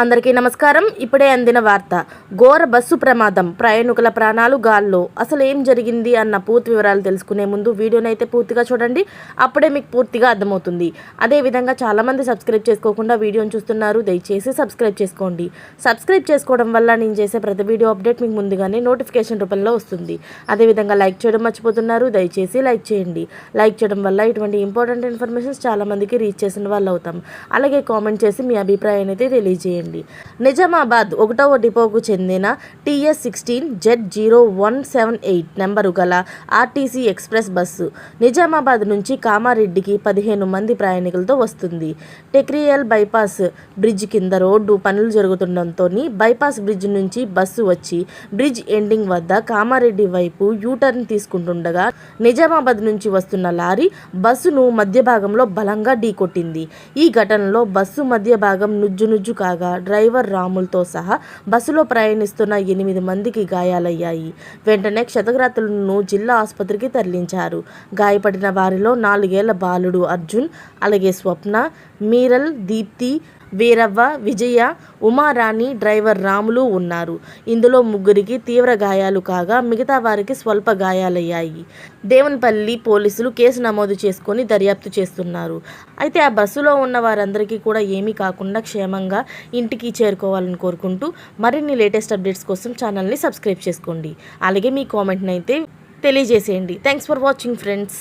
అందరికీ నమస్కారం. ఇప్పుడే అందిన వార్త. ఘోర బస్సు ప్రమాదం. ప్రయాణికుల ప్రాణాలు గాల్లో. అసలు ఏం జరిగింది అన్న పూర్తి వివరాలు తెలుసుకునే ముందు వీడియోని అయితే పూర్తిగా చూడండి. అప్పుడే మీకు పూర్తిగా అర్థమవుతుంది. అదేవిధంగా చాలామంది సబ్స్క్రైబ్ చేసుకోకుండా వీడియోని చూస్తున్నారు. దయచేసి సబ్స్క్రైబ్ చేసుకోండి. సబ్స్క్రైబ్ చేసుకోవడం వల్ల నేను చేసే ప్రతి వీడియో అప్డేట్ మీకు ముందుగానే నోటిఫికేషన్ రూపంలో వస్తుంది. అదేవిధంగా లైక్ చేయడం మర్చిపోతున్నారు. దయచేసి లైక్ చేయండి. లైక్ చేయడం వల్ల ఇటువంటి ఇంపార్టెంట్ ఇన్ఫర్మేషన్స్ చాలామందికి రీచ్ చేసిన వాళ్ళు అవుతాం అలాగే కామెంట్ చేసి మీ అభిప్రాయాన్ని అయితే తెలియజేయండి. నిజామాబాద్ ఒకటవ డిపోకు చెందిన TS sixteen Z zero one seven eight number గల ఆర్టీసీ ఎక్స్ప్రెస్ బస్సు నిజామాబాద్ నుంచి కామారెడ్డికి పదిహేను మంది ప్రయాణికులతో వస్తుంది. టెక్రియల్ బైపాస్ బ్రిడ్జ్ కింద రోడ్డు పనులు జరుగుతుండటంతో బైపాస్ బ్రిడ్జ్ నుంచి బస్సు వచ్చి బ్రిడ్జ్ ఎండింగ్ వద్ద కామారెడ్డి వైపు యూటర్న్ తీసుకుంటుండగా నిజామాబాద్ నుంచి వస్తున్న లారీ బస్సును మధ్య భాగంలో బలంగా ఢీకొట్టింది. ఈ ఘటనలో బస్సు మధ్య భాగం నుజ్జు నుజ్జు కాగా డ్రైవర్ రాములతో సహా బస్సులో ప్రయాణిస్తున్న ఎనిమిది మందికి గాయాలయ్యాయి. వెంటనే క్షతగ్రస్తులను జిల్లా ఆసుపత్రికి తరలించారు. గాయపడిన వారిలో నాలుగేళ్ళ బాలుడు అర్జున్ అలాగే స్వప్న మీరల్ దీప్తి వీరవ్వ విజయ ఉమారాణి డ్రైవర్ రాములు ఉన్నారు. ఇందులో ముగ్గురికి తీవ్ర గాయాలు కాగా మిగతా వారికి స్వల్ప గాయాలయ్యాయి. దేవన్పల్లి పోలీసులు కేసు నమోదు చేసుకొని దర్యాప్తు చేస్తున్నారు. అయితే ఆ బస్సులో ఉన్న వారందరికీ కూడా ఏమీ కాకుండా క్షేమంగా ఇంటికి చేరుకోవాలని కోరుకుంటూ మరిన్ని లేటెస్ట్ అప్డేట్స్ కోసం ఛానల్ని సబ్స్క్రైబ్ చేసుకోండి. అలాగే మీ కామెంట్ని అయితే తెలియజేసేయండి. Thanks for watching friends